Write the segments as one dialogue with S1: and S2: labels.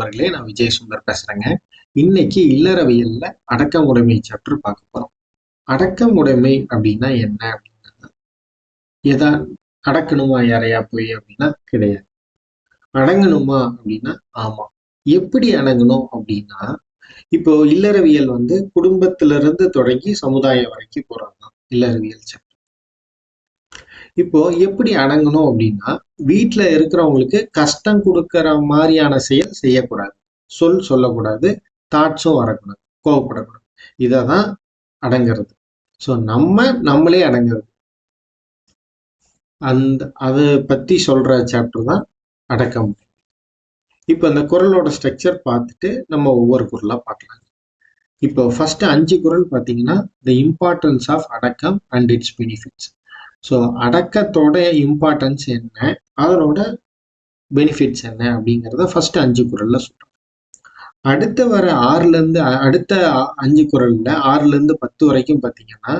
S1: நண்பர்களே நான் விஜய் சுந்தர் பேசுறேங்க இன்னைக்கு இல்லறவியல்ல அடக்கமுடைமை சாப்டர் பார்க்க போறோம் அடக்கமுடைமை அப்படின்னா என்ன அப்படின்னு எதா அடக்கணுமா யாரையா போய் அப்படின்னா கிடையாது அடங்கணுமா அப்படின்னா ஆமா எப்படி அடங்கணும் அப்படின்னா இப்போ இல்லறவியல் வந்து குடும்பத்திலிருந்து தொடங்கி சமுதாயம் வரைக்கும் போறாங்க இல்லறவியல் சாப்டர் இப்போ எப்படி அடங்கணும் அப்படின்னா வீட்டில் இருக்கிறவங்களுக்கு கஷ்டம் கொடுக்கற மாதிரியான செயல் செய்யக்கூடாது சொல் சொல்லக்கூடாது தாட்ஸும் வரக்கூடாது கோவப்படக்கூடாது இதை தான் அடங்கிறது ஸோ நம்ம நம்மளே அடங்கிறது அந்த அதை பற்றி சொல்கிற சாப்டர் தான் அடக்க முடியும் இப்போ அந்த குரலோட ஸ்ட்ரக்சர் பார்த்துட்டு நம்ம ஒவ்வொரு குரலாக பார்க்கலாம் இப்போ ஃபர்ஸ்ட் அஞ்சு குரல் பார்த்தீங்கன்னா த இம்பார்ட்டன்ஸ் ஆஃப் அடக்கம் அண்ட் இட்ஸ் பெனிஃபிட்ஸ் ஸோ அடக்கத்தோட இம்பார்ட்டன்ஸ் என்ன அதனோட பெனிஃபிட்ஸ் என்ன அப்படிங்கிறத ஃபர்ஸ்ட் அஞ்சு குரல்ல சொல்றோம் அடுத்த வர ஆறுலேருந்து அடுத்த அஞ்சு குரல்ல ஆறுலேருந்து பத்து வரைக்கும் பார்த்தீங்கன்னா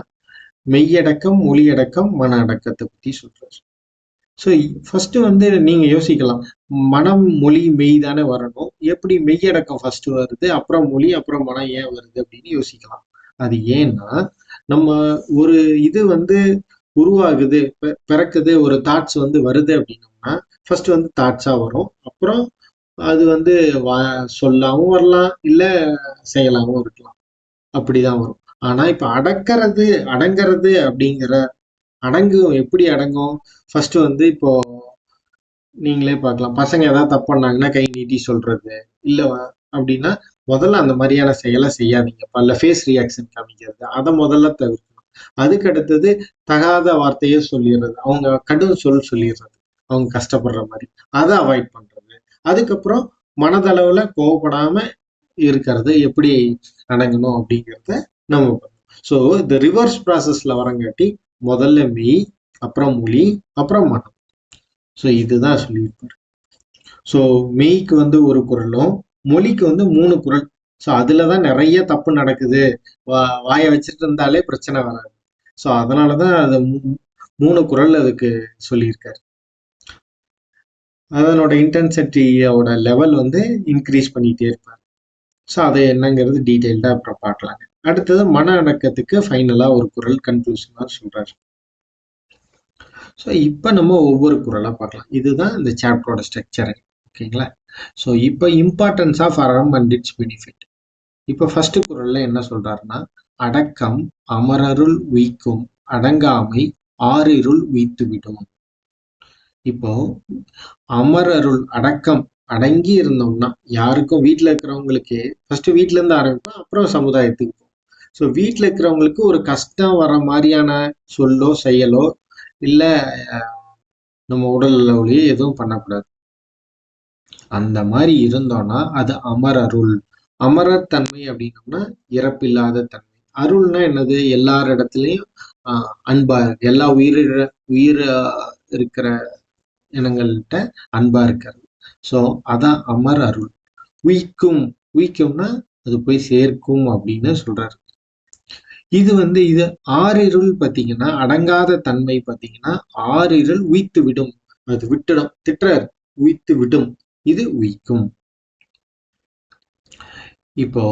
S1: மெய்யடக்கம் மொழியடக்கம் மன அடக்கத்தை பற்றி சொல்கிறோம் ஸோ ஃபர்ஸ்ட் வந்து நீங்க யோசிக்கலாம் மனம் மொழி மெய் தானே வரணும் எப்படி மெய்யடக்கம் ஃபர்ஸ்ட் வருது அப்புறம் மொழி அப்புறம் மனம் ஏன் வருது அப்படின்னு யோசிக்கலாம் அது ஏன்னா நம்ம ஒரு இது வந்து உருவாகுது பிறக்குது ஒரு தாட்ஸ் வந்து வருது அப்படின்னோம்னா ஃபர்ஸ்ட் வந்து தாட்ஸா வரும் அப்புறம் அது வந்து வா சொல்லாவும் வரலாம் இல்ல செய்யலாமும் இருக்கலாம் அப்படிதான் வரும் ஆனா இப்ப அடக்கிறது அடங்கிறது அப்படிங்கிற அடங்கும் எப்படி அடங்கும் ஃபர்ஸ்ட் வந்து இப்போ நீங்களே பார்க்கலாம் பசங்க ஏதாவது தப்பு பண்ணாங்கன்னா கை நீட்டி சொல்றது இல்லை அப்படின்னா முதல்ல அந்த மாதிரியான செயலை செய்யாதீங்க பல ஃபேஸ் ரியாக்ஷன் காமிக்கிறது அதை முதல்ல தவிர அதுக்கு அடுத்தது தகாத வார்த்தையை சொல்லிடுறது அவங்க கடும் சொல் சொல்லிடுறது அவங்க கஷ்டப்படுற மாதிரி அதை அவாய்ட் பண்றது அதுக்கப்புறம் மனதளவுல கோவப்படாம இருக்கிறது எப்படி அடங்கணும் அப்படிங்கிறத நம்ம ஸோ இந்த ரிவர்ஸ் ப்ராசஸ்ல வரங்காட்டி முதல்ல மெய் அப்புறம் மொழி அப்புறம் மனம் ஸோ இதுதான் சொல்லியிருப்பாரு ஸோ மெய்க்கு வந்து ஒரு குரலும் மொழிக்கு வந்து மூணு குரல் ஸோ அதில் தான் நிறைய தப்பு நடக்குது வா வாயை வச்சுட்டு இருந்தாலே பிரச்சனை வராது ஸோ அதனால தான் அது மூணு குரல் அதுக்கு சொல்லியிருக்கார் அதனோட இன்டென்சிட்டியோட லெவல் வந்து இன்க்ரீஸ் பண்ணிகிட்டே இருப்பார் ஸோ அது என்னங்கிறது டீட்டெயில்டாக அப்புறம் பார்க்கலாங்க அடுத்தது மன அடக்கத்துக்கு ஃபைனலாக ஒரு குரல் கன்க்ளூஷனாக சொல்கிறாரு ஸோ இப்போ நம்ம ஒவ்வொரு குரலாக பார்க்கலாம் இதுதான் இந்த சாப்டரோட ஸ்ட்ரக்சரு ஓகேங்களா ஸோ இப்போ importance of அரம் and its benefit இப்போ ஃபர்ஸ்ட் குரல்ல என்ன சொல்றாருன்னா அடக்கம் அமரருள் உயிக்கும் அடங்காமை ஆறிருள் உயித்து விடும் இப்போ அமரருள் அடக்கம் அடங்கி இருந்தோம்னா யாருக்கும் வீட்டுல இருக்கிறவங்களுக்கு ஃபர்ஸ்ட் வீட்ல இருந்து ஆரம்பிப்போம் அப்புறம் சமுதாயத்துக்கு ஸோ வீட்டில் இருக்கிறவங்களுக்கு ஒரு கஷ்டம் வர மாதிரியான சொல்லோ செயலோ இல்லை நம்ம உடல் அளவுலயோ எதுவும் பண்ணக்கூடாது அந்த மாதிரி இருந்தோம்னா அது அமரருள் அமரத்தன்மை தன்மை அப்படின்னோம்னா இறப்பில்லாத தன்மை அருள்னா என்னது எல்லார் இடத்துலையும் ஆஹ் அன்பா இருக்கு எல்லா உயிரிழ உயிர இருக்கிற இனங்கள்கிட்ட அன்பா இருக்கிறது ஸோ அதான் அமர் அருள் உயிக்கும் உயிக்கும்னா அது போய் சேர்க்கும் அப்படின்னு சொல்றாரு இது வந்து இது ஆறிருள் பார்த்தீங்கன்னா அடங்காத தன்மை பார்த்தீங்கன்னா ஆறிருள் உயித்து விடும் அது விட்டுடும் திட்டுறாரு உயித்து விடும் இது உயிக்கும் இப்போ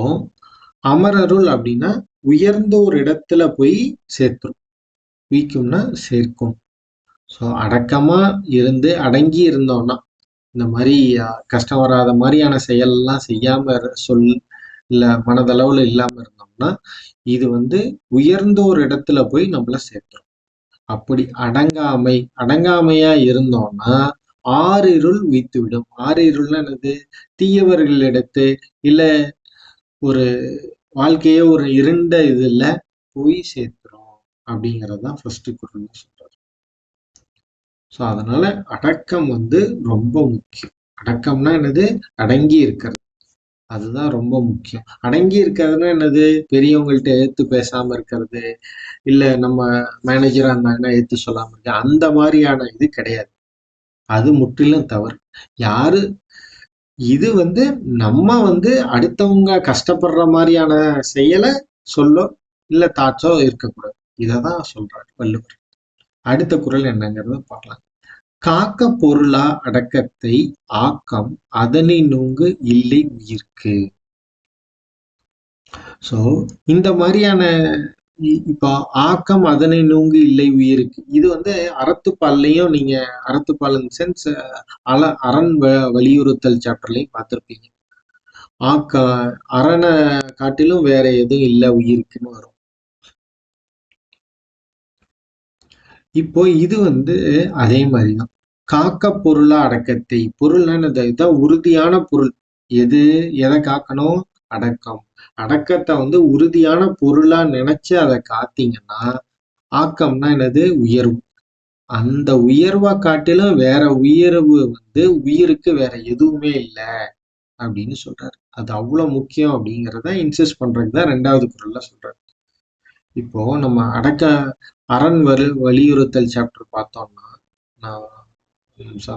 S1: அமரருள் அப்படின்னா உயர்ந்த ஒரு இடத்துல போய் சேர்த்துரும் வீக்கும்னா சேர்க்கும் ஸோ அடக்கமா இருந்து அடங்கி இருந்தோம்னா இந்த மாதிரி கஷ்டம் வராத மாதிரியான செயல்லாம் செய்யாம சொல் இல்ல மனதளவுல இல்லாம இருந்தோம்னா இது வந்து உயர்ந்த ஒரு இடத்துல போய் நம்மள சேர்த்துரும் அப்படி அடங்காமை அடங்காமையா இருந்தோம்னா ஆறு இருள் வீத்து விடும் இருள்னா என்னது தீயவர்களிடத்து இல்ல ஒரு வாழ்க்கையே ஒரு இருண்ட இதுல போய் சேர்த்துரும் அப்படிங்கறதுதான் ஃபர்ஸ்ட் குரல்னு சொல்றாரு ஸோ அதனால அடக்கம் வந்து ரொம்ப முக்கியம் அடக்கம்னா என்னது அடங்கி இருக்கிறது அதுதான் ரொம்ப முக்கியம் அடங்கி இருக்கிறதுனா என்னது பெரியவங்கள்ட்ட ஏத்து பேசாம இருக்கிறது இல்ல நம்ம மேனேஜரா இருந்தாங்கன்னா ஏத்து சொல்லாம இருக்க அந்த மாதிரியான இது கிடையாது அது முற்றிலும் தவறு யாரு இது வந்து நம்ம வந்து அடுத்தவங்க கஷ்டப்படுற மாதிரியான செயலை சொல்லோ இல்ல தாட்சோ இருக்கக்கூடாது இததான் சொல்றாரு வள்ளுவர் அடுத்த குரல் என்னங்கிறத பார்க்கலாம் காக்க பொருளா அடக்கத்தை ஆக்கம் அதனை நுங்கு இல்லை உயிர்க்கு சோ இந்த மாதிரியான இப்போ ஆக்கம் அதனை நூங்கு இல்லை உயிருக்கு இது வந்து அறத்துப்பால்லையும் நீங்க அறத்துப்பால் சென்ஸ் அல அரண் வ வலியுறுத்தல் சாப்டர்லையும் பார்த்துருப்பீங்க ஆக்க அரணை காட்டிலும் வேற எதுவும் இல்லை உயிருக்குன்னு வரும் இப்போ இது வந்து அதே மாதிரிதான் காக்க பொருளா அடக்கத்தை பொருள்னா இதான் உறுதியான பொருள் எது எதை காக்கணும் அடக்கம் அடக்கத்தை வந்து உறுதியான பொருளா நினைச்சு அதை காத்தீங்கன்னா ஆக்கம்னா என்னது உயர்வு அந்த உயர்வை காட்டிலும் வேற உயர்வு வந்து உயிருக்கு வேற எதுவுமே இல்லை அப்படின்னு சொல்றாரு அது அவ்வளவு முக்கியம் அப்படிங்கிறத இன்சிஸ்ட் பண்றது தான் ரெண்டாவது குரல்ல சொல்றாரு இப்போ நம்ம அடக்க அரண் வலியுறுத்தல் சாப்டர் பார்த்தோம்னா நான்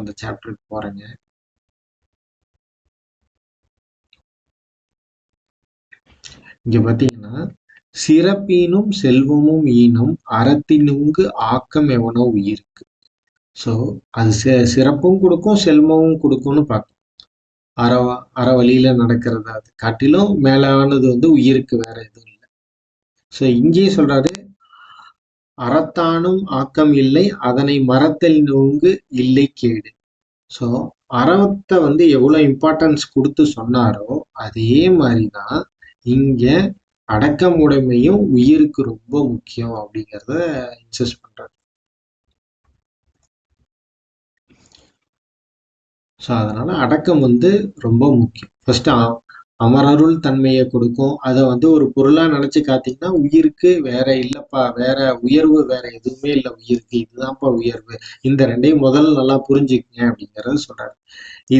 S1: அந்த சாப்டருக்கு போறேங்க இங்க பாத்தீங்கன்னா சிறப்பீனும் செல்வமும் ஈனும் அறத்தினுங்கு ஆக்கம் எவனோ உயிருக்கு ஸோ அது சிறப்பும் கொடுக்கும் செல்வமும் கொடுக்கும்னு பார்க்கும் அற அற வழியில நடக்கிறத அது காட்டிலும் மேலானது வந்து உயிருக்கு வேற எதுவும் இல்லை ஸோ இங்கேயே சொல்றாரு அறத்தானும் ஆக்கம் இல்லை அதனை மரத்தல் நோங்கு இல்லை கேடு ஸோ அறத்தை வந்து எவ்வளோ இம்பார்ட்டன்ஸ் கொடுத்து சொன்னாரோ அதே மாதிரி தான் இங்க உடைமையும் உயிருக்கு ரொம்ப முக்கியம் அப்படிங்கிறத இன்சஸ்ட் பண்றாரு ஸோ அதனால அடக்கம் வந்து ரொம்ப முக்கியம் ஃபர்ஸ்ட் அமரருள் தன்மையை கொடுக்கும் அதை வந்து ஒரு பொருளா நினைச்சு காத்தீங்கன்னா உயிருக்கு வேற இல்லப்பா வேற உயர்வு வேற எதுவுமே இல்லை உயிருக்கு இதுதான்ப்பா உயர்வு இந்த ரெண்டையும் முதல்ல நல்லா புரிஞ்சுக்குங்க அப்படிங்கறத சொல்றாரு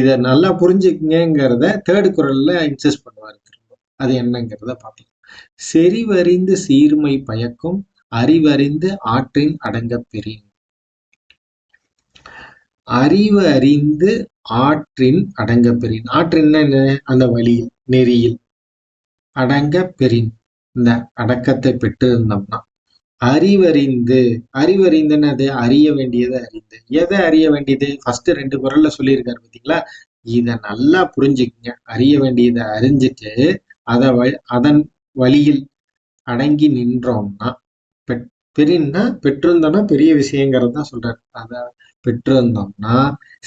S1: இதை நல்லா புரிஞ்சுக்குங்கிறத தேர்டு குரல்ல இன்சஸ்ட் பண்ணுவாரு அது என்னங்கிறத பார்க்கலாம் செறிவறிந்து சீர்மை பயக்கும் அறிவறிந்து ஆற்றின் அடங்க பெரியும் அறிவு அறிந்து ஆற்றின் அடங்க பெரியும் ஆற்றின் என்ன அந்த வழியில் நெறியில் அடங்க பெறின் இந்த அடக்கத்தை பெற்றிருந்தோம்னா அறிவறிந்து அறிவறிந்துன்னு அது அறிய வேண்டியதை அறிந்து எதை அறிய வேண்டியது ஃபர்ஸ்ட் ரெண்டு குரல்ல சொல்லியிருக்காரு பார்த்தீங்களா இதை நல்லா புரிஞ்சுக்குங்க அறிய வேண்டியதை அறிஞ்சிட்டு அத அதன் வழியில் அடங்கி நின்றோம்னா பெரியன்னா பெற்றிருந்தோம்னா பெரிய விஷயங்கிறது தான் சொல்றாரு அத பெற்றிருந்தோம்னா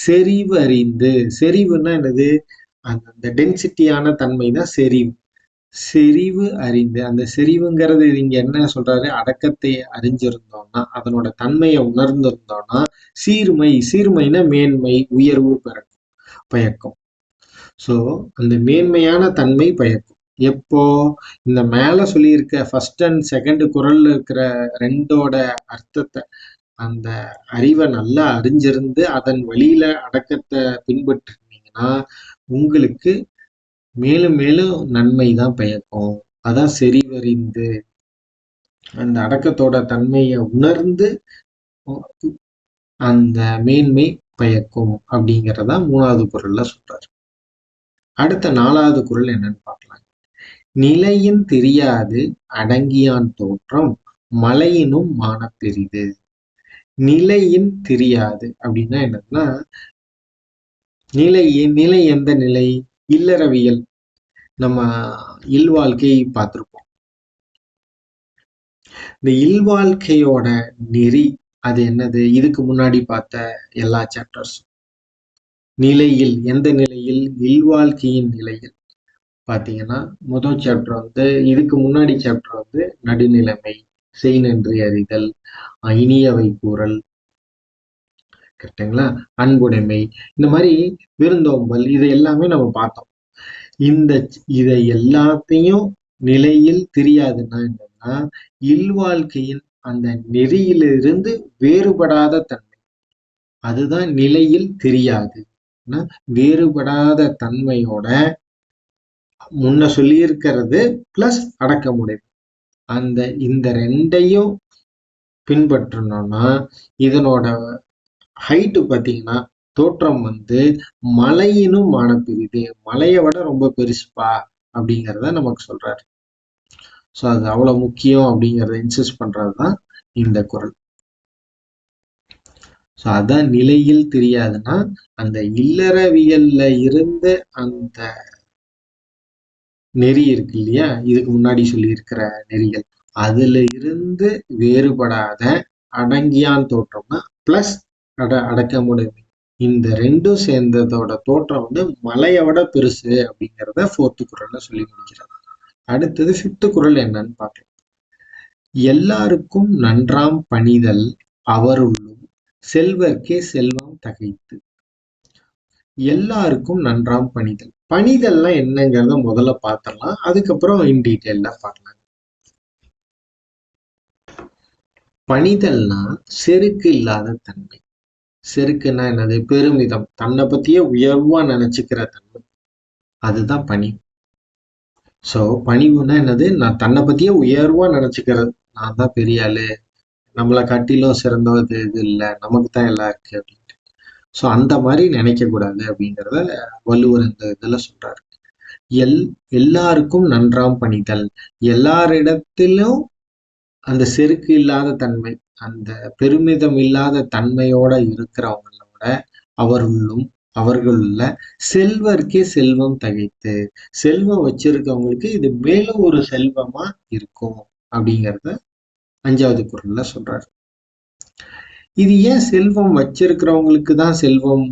S1: செறிவு அறிந்து செறிவுன்னா என்னது அந்த அந்த டென்சிட்டியான தன்மை தான் செறிவு செறிவு அறிந்து அந்த செறிவுங்கிறது இங்க என்ன சொல்றாரு அடக்கத்தை அறிஞ்சிருந்தோம்னா அதனோட தன்மையை உணர்ந்திருந்தோம்னா சீர்மை சீர்மைனா மேன்மை உயர்வு பிறக்கும் பயக்கம் சோ அந்த மேன்மையான தன்மை பயக்கும் எப்போ இந்த மேல சொல்லியிருக்க ஃபர்ஸ்ட் அண்ட் செகண்ட் குரல் இருக்கிற ரெண்டோட அர்த்தத்தை அந்த அறிவை நல்லா அறிஞ்சிருந்து அதன் வழியில அடக்கத்தை பின்பற்றிருந்தீங்கன்னா உங்களுக்கு மேலும் மேலும் நன்மை தான் பயக்கும் அதான் செறிவறிந்து அந்த அடக்கத்தோட தன்மையை உணர்ந்து அந்த மேன்மை பயக்கும் அப்படிங்கிறதான் மூணாவது குரல்ல சொல்றாரு அடுத்த நாலாவது குரல் என்னன்னு பார்க்கலாம் நிலையின் திரியாது அடங்கியான் தோற்றம் மலையினும் மானப்பெரிது நிலையின் திரியாது அப்படின்னா என்னன்னா நிலை நிலை எந்த நிலை இல்லறவியல் நம்ம இல்வாழ்க்கையை பார்த்துருப்போம் இந்த இல்வாழ்க்கையோட நெறி அது என்னது இதுக்கு முன்னாடி பார்த்த எல்லா சாப்டர்ஸும் நிலையில் எந்த நிலையில் இல்வாழ்க்கையின் நிலையில் பார்த்தீங்கன்னா முதல் சாப்டர் வந்து இதுக்கு முன்னாடி சாப்டர் வந்து நடுநிலைமை செய் நன்றி அறிதல் இனியவை கூறல் கரெக்டுங்களா அன்புடைமை இந்த மாதிரி விருந்தோம்பல் இதை எல்லாமே நம்ம பார்த்தோம் இந்த இதை எல்லாத்தையும் நிலையில் தெரியாதுன்னா என்னன்னா இல்வாழ்க்கையின் அந்த நெறியிலிருந்து வேறுபடாத தன்மை அதுதான் நிலையில் தெரியாது வேறுபடாத தன்மையோட முன்ன சொல்லியிருக்கிறது பிளஸ் முடியும் அந்த இந்த ரெண்டையும் பின்பற்றணும்னா இதனோட ஹைட்டு பார்த்தீங்கன்னா தோற்றம் வந்து மலையினும் மானப்பிரிது மலையை விட ரொம்ப பெருசுப்பா அப்படிங்கிறத நமக்கு சொல்றாரு ஸோ அது அவ்வளோ முக்கியம் அப்படிங்கிறத இன்சிஸ் பண்றது தான் இந்த குரல் ஸோ அதான் நிலையில் தெரியாதுன்னா அந்த இல்லறவியல்ல இருந்து அந்த நெறி இருக்கு இல்லையா இதுக்கு முன்னாடி சொல்லி இருக்கிற நெறிகள் அதுல இருந்து வேறுபடாத அடங்கியான் தோற்றம்னா பிளஸ் அட அடக்கமுடைமை இந்த ரெண்டும் சேர்ந்ததோட தோற்றம் வந்து மலையோட பெருசு அப்படிங்கிறத ஃபோர்த்து குரல்ல சொல்லி முடிக்கிறார் அடுத்தது ஃபிஃப்த்து குரல் என்னன்னு பார்க்கலாம் எல்லாருக்கும் நன்றாம் பணிதல் அவருள்ளும் செல்வர்க்கே செல்வம் தகைத்து எல்லாருக்கும் நன்றாம் பணிதல் பணிதல்லாம் என்னங்கிறத முதல்ல பார்த்துடலாம் அதுக்கப்புறம் இன் டீட்டெயில்டா பார்க்கலாம் பணிதல்னா செருக்கு இல்லாத தன்மை செருக்குன்னா என்னது பெருமிதம் தன்னை பத்தியே உயர்வா நினைச்சுக்கிற தன்மை அதுதான் பணி சோ பணிவுன்னா என்னது நான் தன்னை பத்தியே உயர்வா நினைச்சுக்கிறது நான் தான் பெரிய ஆளு நம்மளை கட்டிலும் சிறந்தது இது இல்லை நமக்கு தான் எல்லாம் இருக்கு ஸோ அந்த மாதிரி நினைக்கக்கூடாது அப்படிங்கிறத வள்ளுவர் இந்த இதில் சொல்றாரு எல் எல்லாருக்கும் நன்றாம் பணிதல் எல்லாரிடத்திலும் அந்த செருக்கு இல்லாத தன்மை அந்த பெருமிதம் இல்லாத தன்மையோட இருக்கிறவங்களோட அவர்களும் அவர்களில் செல்வர்க்கே செல்வம் தகைத்து செல்வம் வச்சிருக்கவங்களுக்கு இது மேலும் ஒரு செல்வமா இருக்கும் அப்படிங்கிறத அஞ்சாவது குரல்ல சொல்றாரு இது ஏன் செல்வம் வச்சிருக்கிறவங்களுக்கு தான் செல்வம்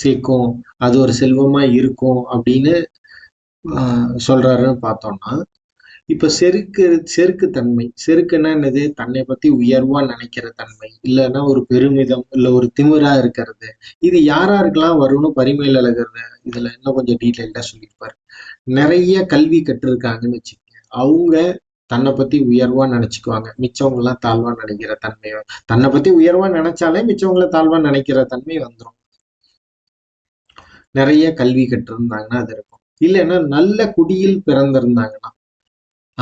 S1: சேர்க்கும் அது ஒரு செல்வமா இருக்கும் அப்படின்னு சொல்றாருன்னு பார்த்தோம்னா இப்ப செருக்கு செருக்கு தன்மை செருக்குன்னா என்னது தன்னை பத்தி உயர்வா நினைக்கிற தன்மை இல்லைன்னா ஒரு பெருமிதம் இல்ல ஒரு திமிரா இருக்கிறது இது இருக்கலாம் வரும்னு பரிமையில் அழகிறது இதுல இன்னும் கொஞ்சம் டீட்டெயில்டா சொல்லியிருப்பாரு நிறைய கல்வி கற்றிருக்காங்கன்னு வச்சுக்கோங்க அவங்க தன்னை பத்தி உயர்வா நினைச்சுக்குவாங்க மிச்சவங்க எல்லாம் தாழ்வா நினைக்கிற தன்மை தன்னை பத்தி உயர்வா நினைச்சாலே மிச்சவங்கள தாழ்வா நினைக்கிற தன்மை வந்துடும் நிறைய கல்வி கற்றிருந்தாங்கன்னா அது இருக்கும் இல்லைன்னா நல்ல குடியில் பிறந்திருந்தாங்கன்னா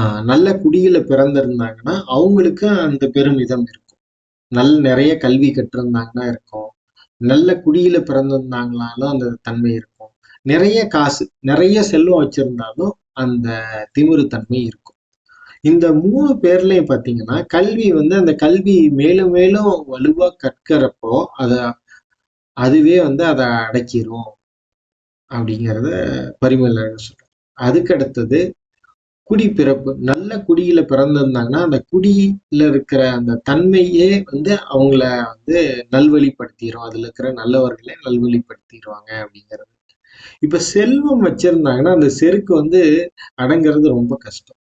S1: ஆஹ் நல்ல குடியில பிறந்திருந்தாங்கன்னா அவங்களுக்கு அந்த பெருமிதம் இருக்கும் நல்ல நிறைய கல்வி கற்றிருந்தாங்கன்னா இருக்கும் நல்ல குடியில பிறந்திருந்தாங்களாலும் அந்த தன்மை இருக்கும் நிறைய காசு நிறைய செல்வம் வச்சிருந்தாலும் அந்த திமுரு தன்மை இருக்கும் இந்த மூணு பேர்லயும் பாத்தீங்கன்னா கல்வி வந்து அந்த கல்வி மேலும் மேலும் வலுவா கற்கிறப்போ அத அதுவே வந்து அதை அடக்கிரும் அப்படிங்கிறத பரிமலர் அதுக்கு அதுக்கடுத்தது குடி பிறப்பு நல்ல குடியில பிறந்திருந்தாங்கன்னா அந்த குடியில இருக்கிற அந்த தன்மையே வந்து அவங்கள வந்து நல்வழிப்படுத்திடும் அதுல இருக்கிற நல்லவர்களே நல்வழிப்படுத்திடுவாங்க அப்படிங்கிறது இப்ப செல்வம் வச்சிருந்தாங்கன்னா அந்த செருக்கு வந்து அடங்கிறது ரொம்ப கஷ்டம்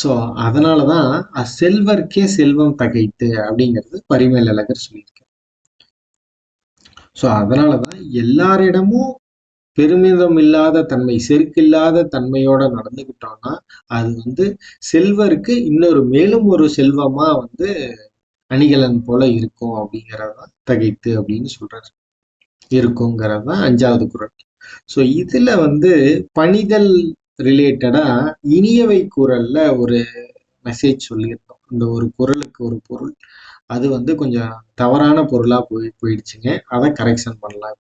S1: ஸோ அதனால தான் செல்வர்க்கே செல்வம் தகைத்து அப்படிங்கிறது பரிமேல் அழகர் சொல்லியிருக்கார் ஸோ அதனால தான் எல்லாரிடமும் பெருமிதம் இல்லாத தன்மை செருக்கில்லாத தன்மையோட நடந்துக்கிட்டோம்னா அது வந்து செல்வருக்கு இன்னொரு மேலும் ஒரு செல்வமா வந்து அணிகலன் போல இருக்கும் அப்படிங்கிறதான் தகைத்து அப்படின்னு சொல்றாரு இருக்குங்கிறது தான் அஞ்சாவது குரல் ஸோ இதுல வந்து பணிதல் ரிலேட்டடா இனியவை குரல்ல ஒரு மெசேஜ் சொல்லியிருந்தோம் இந்த ஒரு குரலுக்கு ஒரு பொருள் அது வந்து கொஞ்சம் தவறான பொருளா போய் போயிடுச்சுங்க அதை கரெக்ஷன் பண்ணலாம்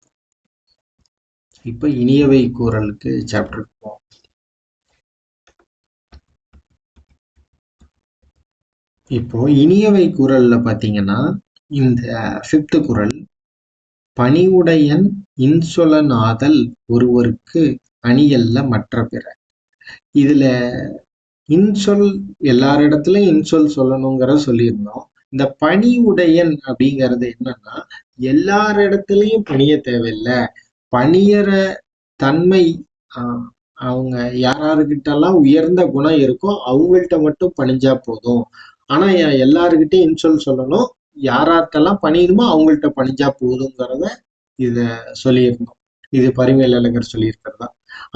S1: இப்போ இனியவை குரலுக்கு சாப்டருக்கு போவோம் இப்போ இனியவை குரல்ல பார்த்தீங்கன்னா இந்த ஃபிஃப்த் குரல் பணிவுடையன் இன்சொலனாதல் ஒருவருக்கு அணியல்ல மற்ற பிற இதுல இன்சொல் இடத்துலயும் இன்சொல் சொல்லணுங்கிறத சொல்லியிருந்தோம் இந்த பணி உடையன் அப்படிங்கிறது என்னன்னா எல்லார் இடத்துலயும் பணிய தேவையில்லை பணியற தன்மை ஆஹ் அவங்க யாராருக்கிட்ட எல்லாம் உயர்ந்த குணம் இருக்கோ அவங்கள்ட்ட மட்டும் பணிஞ்சா போதும் ஆனா எல்லாருக்கிட்டையும் இன்சொல் சொல்லணும் யாரார்ட்டெல்லாம் பணியுமோ அவங்கள்ட்ட பணிஞ்சா போதுங்கிறத இத சொல்லியிருந்தோம் இது பரிமையில் இளைஞர் சொல்லியிருக்கிறதா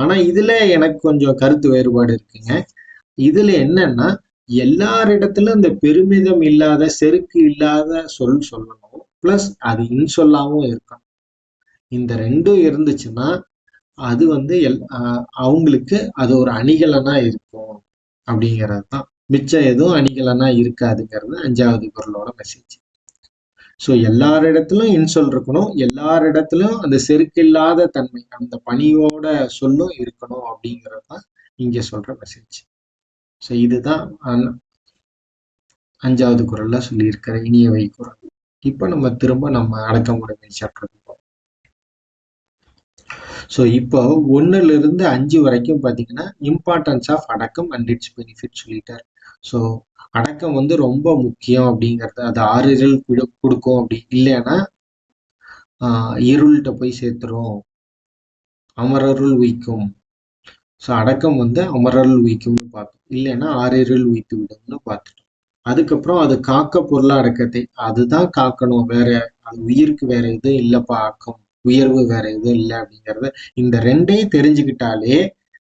S1: ஆனா இதுல எனக்கு கொஞ்சம் கருத்து வேறுபாடு இருக்குங்க இதுல என்னன்னா எல்லாரிடத்துல இந்த பெருமிதம் இல்லாத செருக்கு இல்லாத சொல் சொல்லணும் பிளஸ் அது இன்சொல்லாவும் இருக்கணும் இந்த ரெண்டும் இருந்துச்சுன்னா அது வந்து எல் அவங்களுக்கு அது ஒரு அணிகலனா இருக்கும் அப்படிங்கிறது தான் மிச்சம் எதுவும் அணிகலனா இருக்காதுங்கிறது அஞ்சாவது குரலோட மெசேஜ் ஸோ எல்லாரிடத்திலும் இன்சொல் இருக்கணும் எல்லாரிடத்திலும் அந்த செருக்கில்லாத தன்மை அந்த பணியோட சொல்லும் இருக்கணும் அப்படிங்கிறது தான் இங்கே சொல்ற மெசேஜ் ஸோ இதுதான் அஞ்சாவது குரல்ல சொல்லியிருக்கிற இனிய குரல் இப்போ நம்ம திரும்ப நம்ம அடக்கமுறைமை சாப்பிட்றது ஸோ இப்போ ஒன்னுல இருந்து அஞ்சு வரைக்கும் பார்த்தீங்கன்னா இம்பார்ட்டன்ஸ் ஆஃப் அடக்கம் அண்ட் இட்ஸ் பெனிஃபிட் சொல்லிட்டார் ஸோ அடக்கம் வந்து ரொம்ப முக்கியம் அப்படிங்கிறது அது ஆறுதல் கொடுக்கும் அப்படி இல்லைன்னா இருள்கிட்ட போய் சேர்த்துரும் அமரருள் உயிக்கும் ஸோ அடக்கம் வந்து அமரருள் உயிக்கும்னு பார்த்தோம் இல்லைன்னா ஆறிருள் உயித்து விடும்னு பார்த்துட்டோம் அதுக்கப்புறம் அது காக்க பொருளா அடக்கத்தை அதுதான் காக்கணும் வேற அது உயிருக்கு வேற எதுவும் இல்லை பார்க்கும் உயர்வு வேற எதுவும் இல்லை அப்படிங்கிறத இந்த ரெண்டையும் தெரிஞ்சுக்கிட்டாலே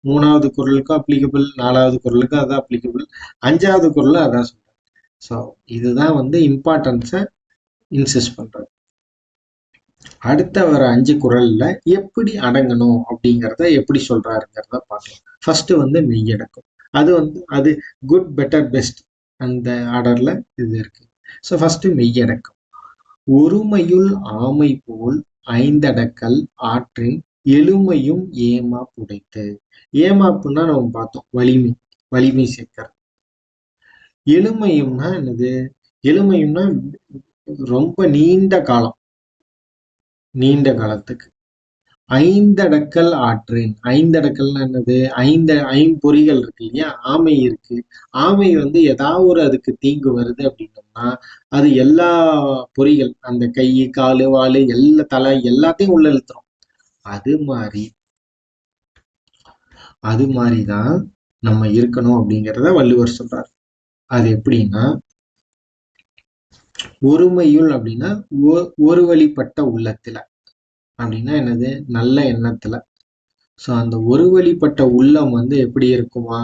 S1: மூணாவது குரலுக்கும் அப்ளிகபிள் நாலாவது குரலுக்கும் அதான் அப்ளிகபிள் அஞ்சாவது குரலும் அதான் சொல்கிறேன் ஸோ இதுதான் வந்து இம்பார்ட்டன்ஸை இன்சிஸ் பண்ணுறது அடுத்த வர அஞ்சு குரல்ல எப்படி அடங்கணும் அப்படிங்கிறத எப்படி சொல்றாருங்கிறத பார்க்கலாம் ஃபர்ஸ்ட் வந்து மெய்யடக்கம் அது வந்து அது குட் பெட்டர் பெஸ்ட் அந்த ஆர்டர்ல இது இருக்கு ஸோ ஃபர்ஸ்ட் மெய்யடக்கம் ஒருமையுள் ஆமை போல் ஐந்தடக்கல் ஆற்றின் எளிமையும் ஏமா உடைத்து ஏமாப்புன்னா நம்ம பார்த்தோம் வலிமை வலிமை சேர்க்கிறது எளிமையும்னா என்னது எளிமையும்னா ரொம்ப நீண்ட காலம் நீண்ட காலத்துக்கு ஐந்தடக்கல் ஆற்றேன் ஐந்தடக்கல்னா என்னது ஐந்த ஐம்பொறிகள் இருக்கு இல்லையா ஆமை இருக்கு ஆமை வந்து ஏதாவது ஒரு அதுக்கு தீங்கு வருது அப்படின்னோம்னா அது எல்லா பொறிகள் அந்த கை காலு வாலு எல்லா தலை எல்லாத்தையும் உள்ள இழுத்துரும் அது மாதிரி அது மாதிரிதான் நம்ம இருக்கணும் அப்படிங்கிறத வள்ளுவர் சொல்றார் அது எப்படின்னா ஒருமையுள் அப்படின்னா ஒரு வழிப்பட்ட உள்ளத்துல அப்படின்னா என்னது நல்ல எண்ணத்துல சோ அந்த ஒரு வழிப்பட்ட உள்ளம் வந்து எப்படி இருக்குமா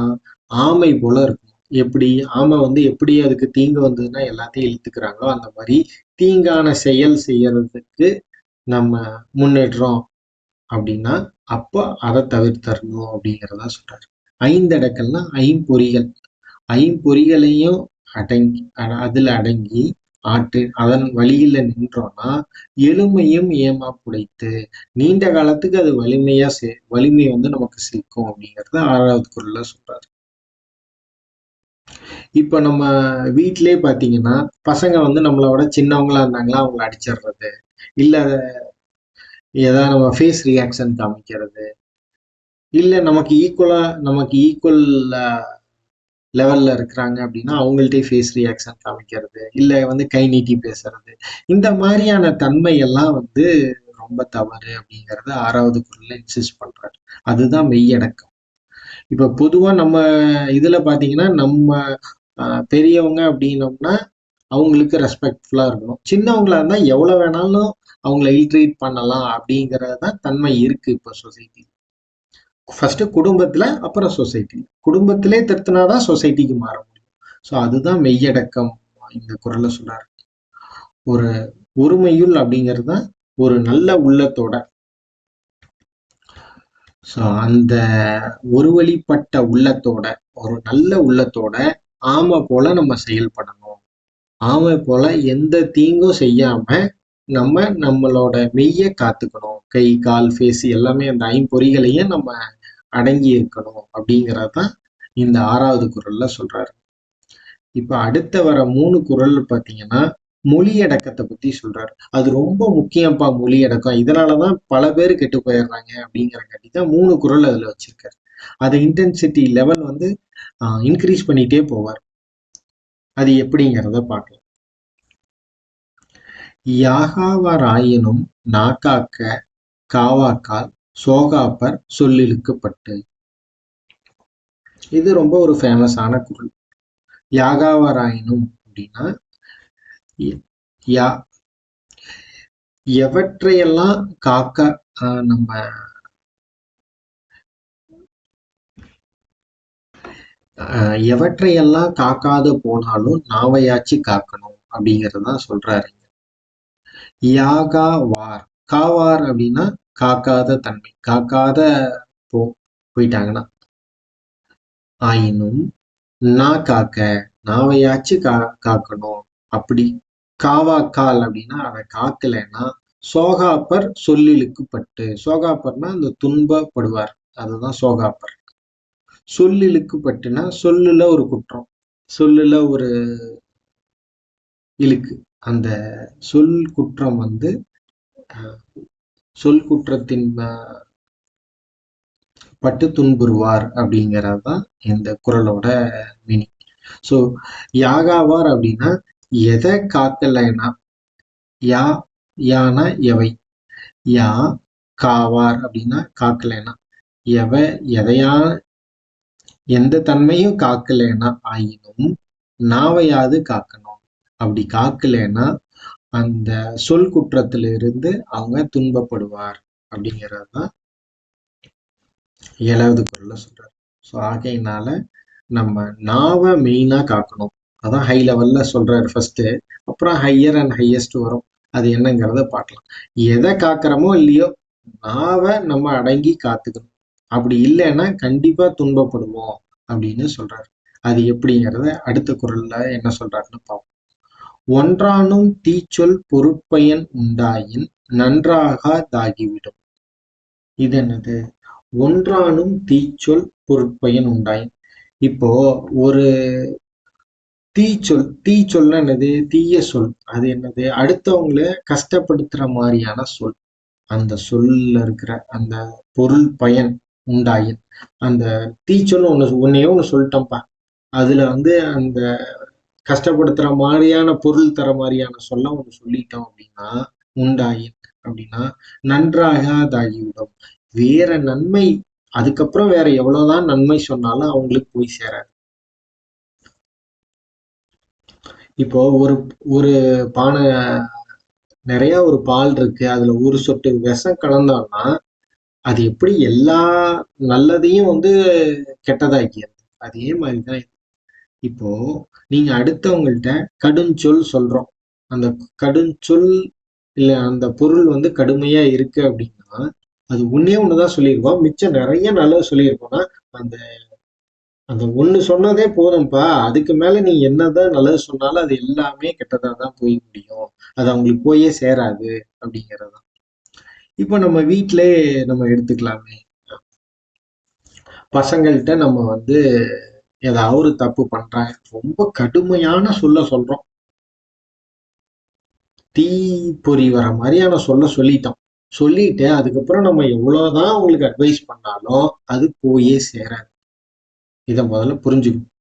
S1: ஆமை போல இருக்கும் எப்படி ஆமை வந்து எப்படி அதுக்கு தீங்கு வந்ததுன்னா எல்லாத்தையும் இழுத்துக்கிறாங்களோ அந்த மாதிரி தீங்கான செயல் செய்யறதுக்கு நம்ம முன்னேற்றோம் அப்படின்னா அப்போ அதை தவிர்த்தரணும் அப்படிங்கிறதா சொல்றாரு ஐந்தடக்கல்னா ஐம்பொறிகள் ஐம்பொறிகளையும் அடங்கி அதில் அடங்கி ஆற்று அதன் வழியில நின்றோம்னா எளிமையும் ஏமாப்புடைத்து நீண்ட காலத்துக்கு அது வலிமையா சே வலிமை வந்து நமக்கு சிக்கும் அப்படிங்கறத ஆறாவது குரல்ல சொல்றாரு இப்ப நம்ம வீட்டிலே பாத்தீங்கன்னா பசங்க வந்து நம்மளோட சின்னவங்களா இருந்தாங்களா அவங்களை அடிச்சிடுறது இல்ல ஏதாவது நம்ம ஃபேஸ் ரியாக்ஷன் காமிக்கிறது இல்லை நமக்கு ஈக்குவலாக நமக்கு ஈக்குவல் லெவலில் இருக்கிறாங்க அப்படின்னா அவங்கள்ட்டே ஃபேஸ் ரியாக்ஷன் காமிக்கிறது இல்லை வந்து கை நீட்டி பேசுறது இந்த மாதிரியான தன்மையெல்லாம் வந்து ரொம்ப தவறு அப்படிங்கிறத ஆறாவது குரலில் இன்சிஸ்ட் பண்ணுறாரு அதுதான் மெய்யடக்கம் இப்போ பொதுவாக நம்ம இதில் பார்த்தீங்கன்னா நம்ம பெரியவங்க அப்படின்னோம்னா அவங்களுக்கு ரெஸ்பெக்ட்ஃபுல்லாக இருக்கணும் சின்னவங்களா இருந்தால் எவ்வளோ வேணாலும் அவங்கள இல்ட்ரீட் பண்ணலாம் அப்படிங்கிறது தான் தன்மை இருக்கு இப்போ சொசைட்டி ஃபர்ஸ்ட் குடும்பத்துல அப்புறம் சொசைட்டி குடும்பத்திலே திருத்தினாதான் சொசைட்டிக்கு மாற முடியும் ஸோ அதுதான் மெய்யடக்கம் இந்த குரலை சொல்றாரு ஒரு ஒருமையுள் அப்படிங்கிறது தான் ஒரு நல்ல உள்ளத்தோட ஸோ அந்த ஒரு வழிப்பட்ட உள்ளத்தோட ஒரு நல்ல உள்ளத்தோட ஆமை போல நம்ம செயல்படணும் ஆமை போல எந்த தீங்கும் செய்யாம நம்ம நம்மளோட மெய்ய காத்துக்கணும் கை கால் ஃபேஸ் எல்லாமே அந்த ஐம்பொறிகளையும் நம்ம அடங்கி இருக்கணும் அப்படிங்கிறதான் இந்த ஆறாவது குரல்ல சொல்றாரு இப்ப அடுத்த வர மூணு குரல் பாத்தீங்கன்னா மொழி அடக்கத்தை பத்தி சொல்றாரு அது ரொம்ப முக்கியம்ப்பா மொழி அடக்கம் இதனாலதான் பல பேர் கெட்டு போயிடுறாங்க அப்படிங்கிற கட்டி தான் மூணு குரல் அதுல வச்சிருக்காரு அதை இன்டென்சிட்டி லெவல் வந்து இன்க்ரீஸ் பண்ணிட்டே போவார் அது எப்படிங்கிறத பார்க்கலாம் யாகாவராயினும் நாக்காக்க காவாக்கால் சோகாப்பர் சொல்லிழுக்கப்பட்டு இது ரொம்ப ஒரு ஃபேமஸான குரல் யாகாவராயினும் அப்படின்னா யா எவற்றையெல்லாம் காக்க நம்ம எவற்றையெல்லாம் காக்காது போனாலும் நாவையாச்சு காக்கணும் அப்படிங்கிறதான் சொல்றாரு யாகாவார் காவார் அப்படின்னா காக்காத தன்மை காக்காத போ போயிட்டாங்கன்னா ஆயினும் நான் காக்க நாவையாச்சு கா காக்கணும் அப்படி காவா கால் அப்படின்னா அவன் காக்கலைன்னா சோகாப்பர் சொல்லிழுக்குப்பட்டு சோகாப்பர்னா அந்த துன்பப்படுவார் அதுதான் சோகாப்பர் சொல்லிழுக்குப்பட்டுனா சொல்லுல ஒரு குற்றம் சொல்லுல ஒரு இழுக்கு அந்த சொல் குற்றம் வந்து சொல் குற்றத்தின் பட்டு துன்புறுவார் அப்படிங்கிறது தான் இந்த குரலோட மீனிங் ஸோ யாகாவார் அப்படின்னா எதை காக்கலைனா யா யானா எவை யா காவார் அப்படின்னா காக்கலைனா எவ எதையா எந்த தன்மையும் காக்கலைனா ஆயினும் நாவையாவது காக்கணும் அப்படி காக்கலைன்னா அந்த சொல் குற்றத்திலிருந்து அவங்க துன்பப்படுவார் அப்படிங்கிறது தான் ஏழாவது குரல்ல சொல்றாரு ஸோ ஆகையினால நம்ம நாவை மெயினா காக்கணும் அதான் ஹை லெவல்ல சொல்றாரு ஃபர்ஸ்ட் அப்புறம் ஹையர் அண்ட் ஹையஸ்ட் வரும் அது என்னங்கிறத பார்க்கலாம் எதை காக்கிறோமோ இல்லையோ நாவை நம்ம அடங்கி காத்துக்கணும் அப்படி இல்லைன்னா கண்டிப்பா துன்பப்படுவோம் அப்படின்னு சொல்றாரு அது எப்படிங்கிறத அடுத்த குரல்ல என்ன சொல்றாருன்னு பார்ப்போம் ஒன்றானும் தீச்சொல் பொருட்பயன் உண்டாயின் நன்றாகாதாகிவிடும் தாகிவிடும் இது என்னது ஒன்றானும் தீச்சொல் பொருட்பயன் உண்டாயின் இப்போ ஒரு தீச்சொல் தீச்சொல்னா என்னது தீய சொல் அது என்னது அடுத்தவங்கள கஷ்டப்படுத்துற மாதிரியான சொல் அந்த சொல்ல இருக்கிற அந்த பொருள் பயன் உண்டாயின் அந்த தீச்சொல் ஒன்று ஒன்னே ஒன்று சொல்லிட்டோம்ப்பா அதுல வந்து அந்த கஷ்டப்படுத்துற மாதிரியான பொருள் தர மாதிரியான சொல்ல ஒன்று சொல்லிட்டோம் அப்படின்னா உண்டாயின் அப்படின்னா நன்றாக அதாகிவிடும் வேற நன்மை அதுக்கப்புறம் வேற எவ்வளவுதான் நன்மை சொன்னாலும் அவங்களுக்கு போய் சேராது இப்போ ஒரு ஒரு பானை நிறைய ஒரு பால் இருக்கு அதுல ஒரு சொட்டு விஷம் கலந்தோம்னா அது எப்படி எல்லா நல்லதையும் வந்து கெட்டதாக்கியது அதே மாதிரிதான் இப்போ நீங்க அடுத்தவங்கள்ட்ட கடும் சொல் சொல்றோம் அந்த கடும் சொல் இல்ல அந்த பொருள் வந்து கடுமையா இருக்கு அப்படின்னா அது ஒன்னே ஒண்ணுதான் சொல்லியிருக்கோம் மிச்சம் நிறைய நல்லது சொல்லியிருக்கோம்னா அந்த அந்த ஒண்ணு சொன்னதே போதும்ப்பா அதுக்கு மேல நீ என்னதான் நல்லது சொன்னாலும் அது எல்லாமே கெட்டதா தான் போய் முடியும் அது அவங்களுக்கு போயே சேராது அப்படிங்கறதான் இப்போ நம்ம வீட்டிலே நம்ம எடுத்துக்கலாமே பசங்கள்கிட்ட நம்ம வந்து ஏதாவது தப்பு பண்றாங்க ரொம்ப கடுமையான சொல்ல சொல்றோம் தீ பொறி வர மாதிரியான சொல்ல சொல்லிட்டோம் சொல்லிட்டு அதுக்கப்புறம் நம்ம எவ்வளவுதான் உங்களுக்கு அட்வைஸ் பண்ணாலும் அது போயே சேராது இதை முதல்ல புரிஞ்சுக்கணும்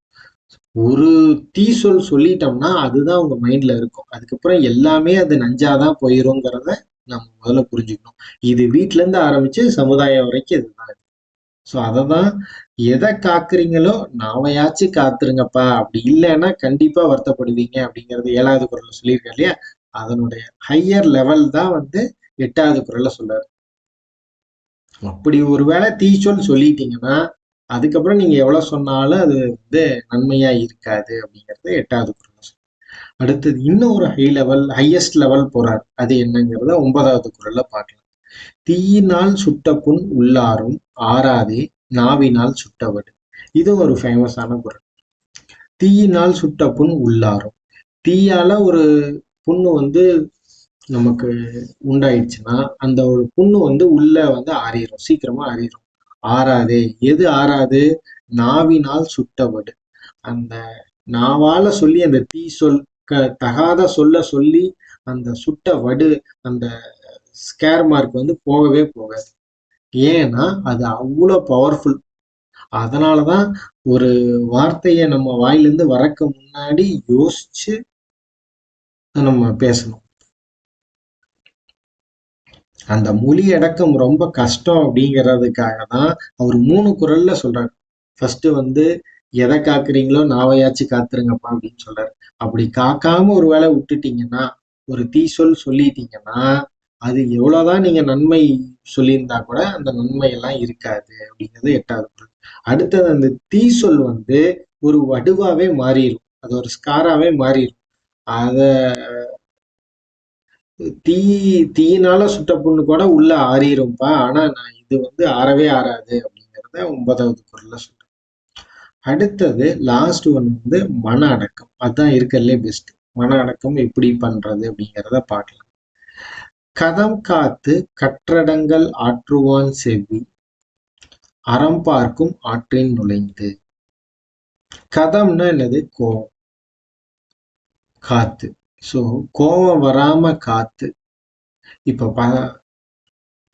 S1: ஒரு தீ சொல் சொல்லிட்டோம்னா அதுதான் உங்க மைண்ட்ல இருக்கும் அதுக்கப்புறம் எல்லாமே அது நஞ்சாதான் போயிருங்கிறத நம்ம முதல்ல புரிஞ்சுக்கணும் இது வீட்டுல இருந்து ஆரம்பிச்சு சமுதாயம் வரைக்கும் இதுதான் ஸோ அதை தான் எதை காக்குறீங்களோ நாமையாச்சும் காத்துருங்கப்பா அப்படி இல்லைன்னா கண்டிப்பா வருத்தப்படுவீங்க அப்படிங்கிறது ஏழாவது குரல்ல சொல்லியிருக்க இல்லையா அதனுடைய ஹையர் லெவல் தான் வந்து எட்டாவது குரல்ல சொல்றாரு அப்படி ஒருவேளை தீச்சொல் சொல்லிட்டீங்கன்னா அதுக்கப்புறம் நீங்க எவ்வளவு சொன்னாலும் அது வந்து நன்மையா இருக்காது அப்படிங்கிறது எட்டாவது குரல் அடுத்தது இன்னும் ஒரு ஹை லெவல் ஹையஸ்ட் லெவல் போறாரு அது என்னங்கிறத ஒன்பதாவது குரல்ல பார்க்கலாம் தீயினால் சுட்ட புண் உள்ளாரும் ஆறாதே நாவினால் சுட்டவடு இது ஒரு ஃபேமஸான குரல் தீயினால் சுட்ட புண் உள்ளாரும் தீயால ஒரு புண்ணு வந்து நமக்கு உண்டாயிடுச்சுன்னா அந்த ஒரு புண்ணு வந்து உள்ள வந்து ஆறிடும் சீக்கிரமா ஆறிடும் ஆறாதே எது ஆறாது நாவினால் சுட்டவடு அந்த நாவால சொல்லி அந்த தீ சொல் தகாத சொல்ல சொல்லி அந்த சுட்ட வடு அந்த ஸ்கேர் மார்க் வந்து போகவே போகாது ஏன்னா அது அவ்வளோ பவர்ஃபுல் அதனால தான் ஒரு வார்த்தையை நம்ம வாயிலிருந்து வரக்க முன்னாடி யோசிச்சு நம்ம பேசணும் அந்த மொழி அடக்கம் ரொம்ப கஷ்டம் அப்படிங்கிறதுக்காக தான் அவர் மூணு குரல்ல சொல்றாரு ஃபர்ஸ்ட் வந்து எதை காக்குறீங்களோ நாவையாச்சு காத்துருங்கப்பா அப்படின்னு சொல்றாரு அப்படி காக்காம ஒரு வேலை விட்டுட்டீங்கன்னா ஒரு தீ சொல் சொல்லிட்டீங்கன்னா அது எவ்வளவுதான் நீங்க நன்மை சொல்லியிருந்தா கூட அந்த நன்மை எல்லாம் இருக்காது அப்படிங்கிறது எட்டாவது பொருள் அடுத்தது அந்த தீ சொல் வந்து ஒரு வடுவாவே மாறிடும் அது ஒரு ஸ்காராவே மாறிடும் அத தீ தீயினால சுட்ட பொண்ணு கூட உள்ள ஆறிடும்பா ஆனா நான் இது வந்து ஆறவே ஆறாது அப்படிங்கிறத ஒன்பதாவது குரல்ல சொல்றேன் அடுத்தது லாஸ்ட் ஒன் வந்து மன அடக்கம் அதுதான் இருக்கிறதுலே பெஸ்ட் மன அடக்கம் எப்படி பண்றது அப்படிங்கிறத பாக்கலாம் கதம் காத்து கற்றடங்கள் ஆற்றுவான் செவ்வி அறம் பார்க்கும் ஆற்றின் நுழைந்து கதம்னா என்னது கோவம் காத்து ஸோ கோவம் வராம காத்து இப்போ ப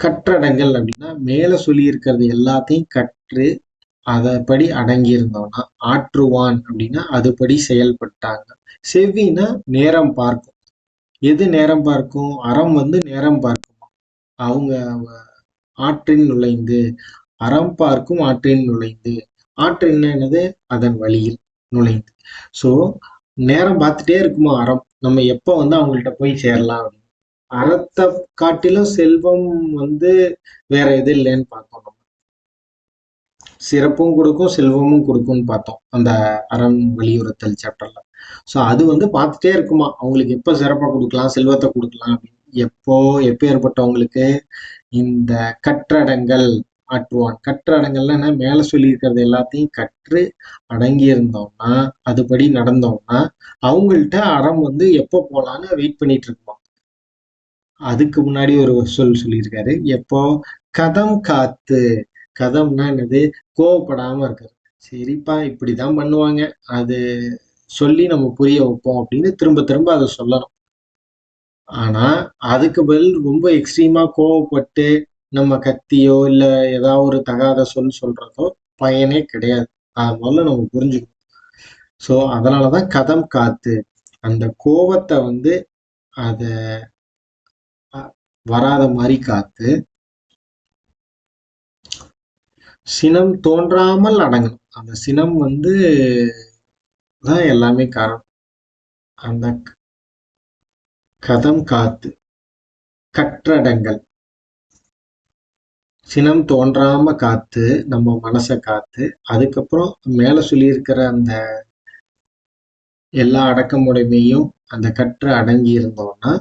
S1: கற்றடங்கள் அப்படின்னா மேலே சொல்லியிருக்கிறது எல்லாத்தையும் கற்று அதைப்படி அடங்கியிருந்தோம்னா ஆற்றுவான் அப்படின்னா அதுபடி செயல்பட்டாங்க செவ்வினா நேரம் பார்க்கும் எது நேரம் பார்க்கும் அறம் வந்து நேரம் பார்க்கும் அவங்க ஆற்றின் நுழைந்து அறம் பார்க்கும் ஆற்றின் நுழைந்து ஆற்றின் என்னது அதன் வழியில் நுழைந்து ஸோ நேரம் பார்த்துட்டே இருக்குமா அறம் நம்ம எப்போ வந்து அவங்கள்ட்ட போய் சேரலாம் அறத்தை காட்டிலும் செல்வம் வந்து வேற எது இல்லைன்னு பார்க்கணும் சிறப்பும் கொடுக்கும் செல்வமும் கொடுக்கும்னு பார்த்தோம் அந்த அறம் வலியுறுத்தல் சாப்டர்ல ஸோ அது வந்து பார்த்துட்டே இருக்குமா அவங்களுக்கு எப்போ சிறப்பாக கொடுக்கலாம் செல்வத்தை கொடுக்கலாம் அப்படின்னு எப்போ ஏற்பட்டவங்களுக்கு இந்த கற்றடங்கள் ஆற்றுவான் கற்றடங்கள்ல என்ன மேல சொல்லியிருக்கிறது எல்லாத்தையும் கற்று அடங்கி இருந்தோம்னா அதுபடி நடந்தோம்னா அவங்கள்ட்ட அறம் வந்து எப்போ போலான்னு வெயிட் பண்ணிட்டு இருக்குமா அதுக்கு முன்னாடி ஒரு சொல் சொல்லியிருக்காரு எப்போ கதம் காத்து கதம்னா என்னது கோவப்படாம இருக்கிறது சரிப்பா இப்படிதான் பண்ணுவாங்க அது சொல்லி நம்ம புரிய வைப்போம் அப்படின்னு திரும்ப திரும்ப அதை சொல்லணும் ஆனா அதுக்கு பதில் ரொம்ப எக்ஸ்ட்ரீமா கோவப்பட்டு நம்ம கத்தியோ இல்ல ஏதாவது ஒரு தகாத சொல் சொல்றதோ பயனே கிடையாது அது முதல்ல நம்ம புரிஞ்சுக்கணும் சோ அதனாலதான் கதம் காத்து அந்த கோபத்தை வந்து அத வராத மாதிரி காத்து சினம் தோன்றாமல் அடங்கும் அந்த சினம் வந்து தான் எல்லாமே காரணம் அந்த கதம் காத்து கற்றடங்கள் சினம் தோன்றாம காத்து நம்ம மனசை காத்து அதுக்கப்புறம் மேல சொல்லியிருக்கிற அந்த எல்லா அடக்கமுடைமையும் அந்த கற்று அடங்கி இருந்தோம்னா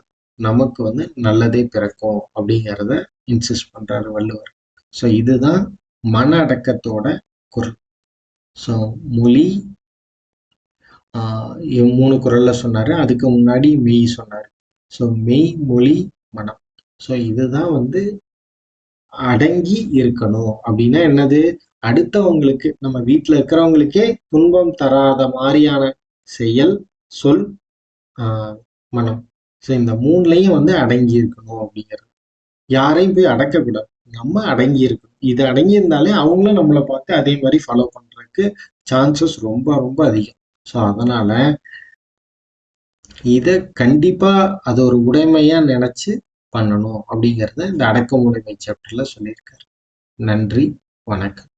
S1: நமக்கு வந்து நல்லதே பிறக்கும் அப்படிங்கிறத இன்சிஸ்ட் பண்றாரு வள்ளுவர் ஸோ இதுதான் மன அடக்கத்தோட குரல் ஸோ மொழி மூணு குரலில் சொன்னார் அதுக்கு முன்னாடி மெய் சொன்னார் ஸோ மெய் மொழி மனம் ஸோ இதுதான் வந்து அடங்கி இருக்கணும் அப்படின்னா என்னது அடுத்தவங்களுக்கு நம்ம வீட்டில் இருக்கிறவங்களுக்கே துன்பம் தராத மாதிரியான செயல் சொல் மனம் ஸோ இந்த மூணுலையும் வந்து அடங்கி இருக்கணும் அப்படிங்கிறது யாரையும் போய் அடக்கக்கூடாது நம்ம அடங்கி இருக்கணும் இது அடங்கியிருந்தாலே அவங்களும் நம்மளை பார்த்து அதே மாதிரி ஃபாலோ பண்றதுக்கு சான்சஸ் ரொம்ப ரொம்ப அதிகம் ஸோ அதனால இதை கண்டிப்பா அது ஒரு உடைமையா நினைச்சு பண்ணணும் அப்படிங்கிறத இந்த அடக்கமுடைமை சாப்டர்ல சொல்லியிருக்காரு நன்றி வணக்கம்